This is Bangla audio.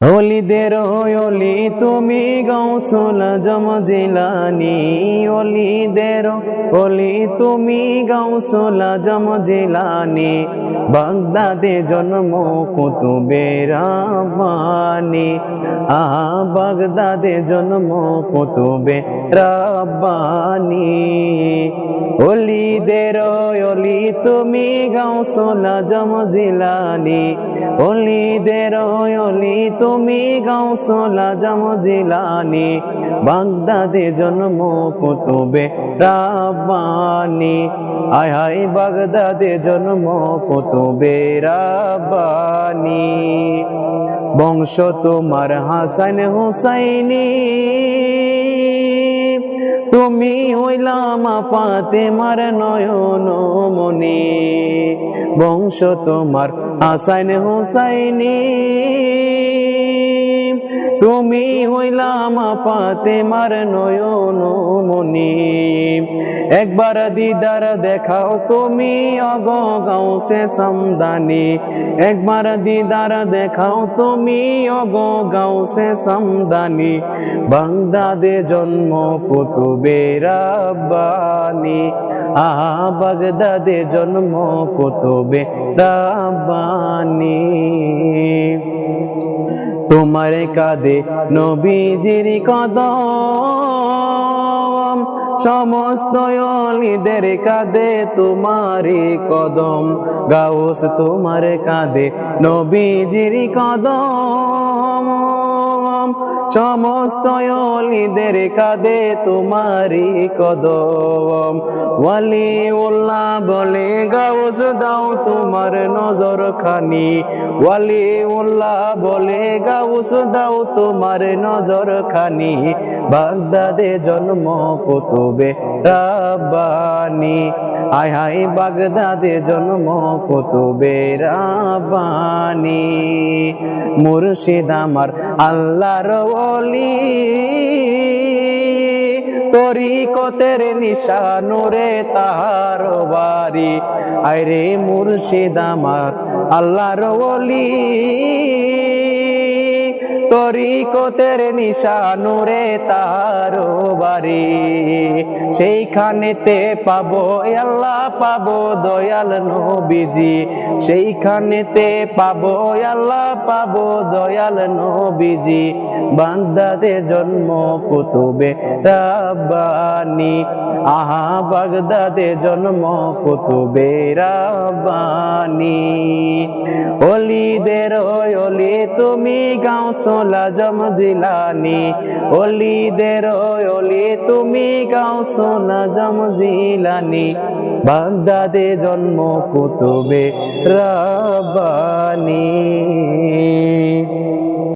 অলিদের অলি, তুমি গৌসল জম জিলানি। অলিদের অলি, তুমি গৌসল জম জিলানি। বাগদাদে জন্ম কুতুবে রাব্বানি আহা, বাগদাদে জন্ম কুতুবে রাব্বানি অলিদের অলি, তুমি গৌসল জম জিলানি। অলিদের অলি তুমি গাউসলা জম জিলানি, বাগদাদে জন্ম কুতুবে রাব্বানি। আয় হায় বাগদাদে জন্ম কুতুবে রাব্বানি। বংশ তোমার হাসান হুসাইনি। তুমি হইলাম পাতে মার নয়ন মনি বংশ তোমার হাসান হুসাইনি। তুমি হইলাম পাতে মার নয়ন মনি একবার দিদার দেখাও তুমি, অগ গাউসে সমদানি। একবার দিদার দেখাও তুমি, অগ গাউসে সমদানি। বাগদাদে জন্ম কুতুবে রাব্বানি আহা, বাগদাদে জন্ম কুতুবে রাব্বানি তোমার কাঁদে নবীজির কদম সমস্ত অলিদের কাঁদে তোমারই কদম, গাউস তোমার কাঁদে নবীজির কদম। সমস্ত অলিদের কাঁদে তোমারই কদম। ওয়ালি উল্লাহ বলে, গাউস দাও তোমার নজর খানি ওয়ালি উল্লাহ বলে, গাউস দাও তোমার নজর খানি বাগদাদে জন্ম কুতুবে রাব্বানি আয় হায় বাগদাদে জন্ম কুতুবে রাব্বানি। মুর্শিদ আমার আল্লাহর ওলি। তরিকতের নিশানুরে তাহার বাড়ি। আরে মুর্শিদ আমার আল্লাহর ওলি। তরিকতের নিশানুরে তার বাড়ি। সেইখানেতে পাবো আল্লাহ পাবো দয়াল নবীজি। সেইখানেতে পাবো আল্লাহ পাবো দয়াল নবীজি। বাগদাদে জন্ম কুতুবে রাব্বানি। আহা, বাগদাদে জন্ম কুতুবে রাব্বানি। অলিদের অলি, তুমি গাও মোলাজম জিলানি অলিদের অলি তুমি গাউসো নাজম জিলানি বাগদাদে জন্ম কুতুবে রাবানি